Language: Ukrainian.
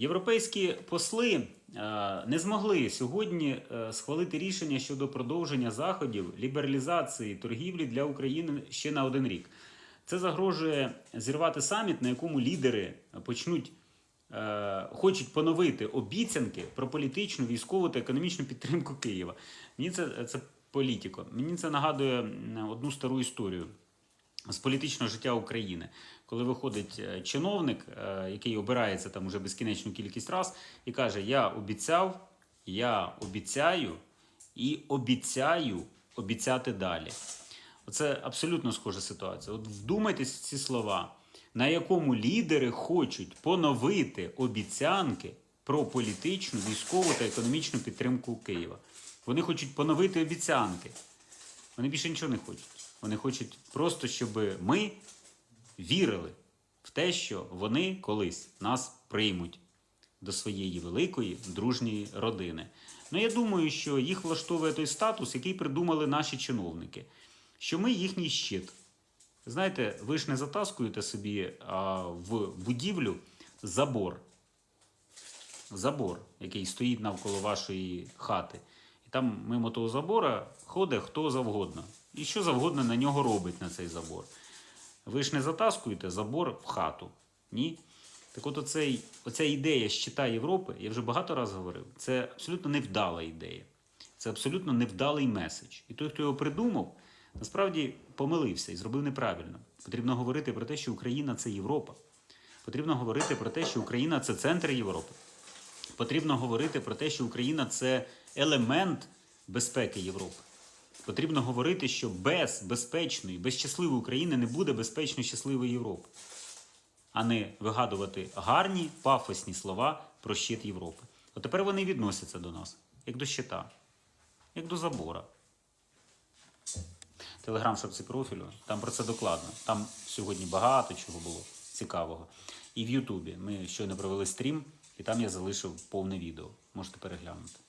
Європейські посли е, не змогли сьогодні е, схвалити рішення щодо продовження заходів лібералізації торгівлі для України ще на один рік. Це загрожує зірвати саміт, на якому лідери почнуть е, хочуть поновити обіцянки про політичну, військову та економічну підтримку Києва. Мені це, це політико. Мені це нагадує одну стару історію з політичного життя України, коли виходить е, чиновник, е, який обирається там уже безкінечну кількість раз, і каже: Я обіцяв, я обіцяю і обіцяю обіцяти далі. Оце абсолютно схожа ситуація. От вдумайтесь в ці слова, на якому лідери хочуть поновити обіцянки про політичну, військову та економічну підтримку Києва. Вони хочуть поновити обіцянки. Вони більше нічого не хочуть. Вони хочуть просто, щоб ми вірили в те, що вони колись нас приймуть до своєї великої дружньої родини. Ну я думаю, що їх влаштовує той статус, який придумали наші чиновники, що ми їхній щит. Знаєте, ви ж не затаскуєте собі а, в будівлю забор. Забор, який стоїть навколо вашої хати. І там мимо того забора ходить хто завгодно. І що завгодно на нього робить на цей забор. Ви ж не затаскуєте забор в хату. Ні. Так от оцей, оця ідея щита Європи, я вже багато разів говорив, це абсолютно невдала ідея. Це абсолютно невдалий меседж. І той, хто його придумав, насправді помилився і зробив неправильно. Потрібно говорити про те, що Україна це Європа. Потрібно говорити про те, що Україна це центр Європи. Потрібно говорити про те, що Україна це елемент безпеки Європи. Потрібно говорити, що без безпечної, без щасливої України не буде безпечно щасливої Європи, а не вигадувати гарні пафосні слова про щит Європи. От тепер вони відносяться до нас, як до щита, як до забора. Телеграм шапці профілю, там про це докладно. Там сьогодні багато чого було цікавого. І в Ютубі ми щойно провели стрім, і там я залишив повне відео. Можете переглянути.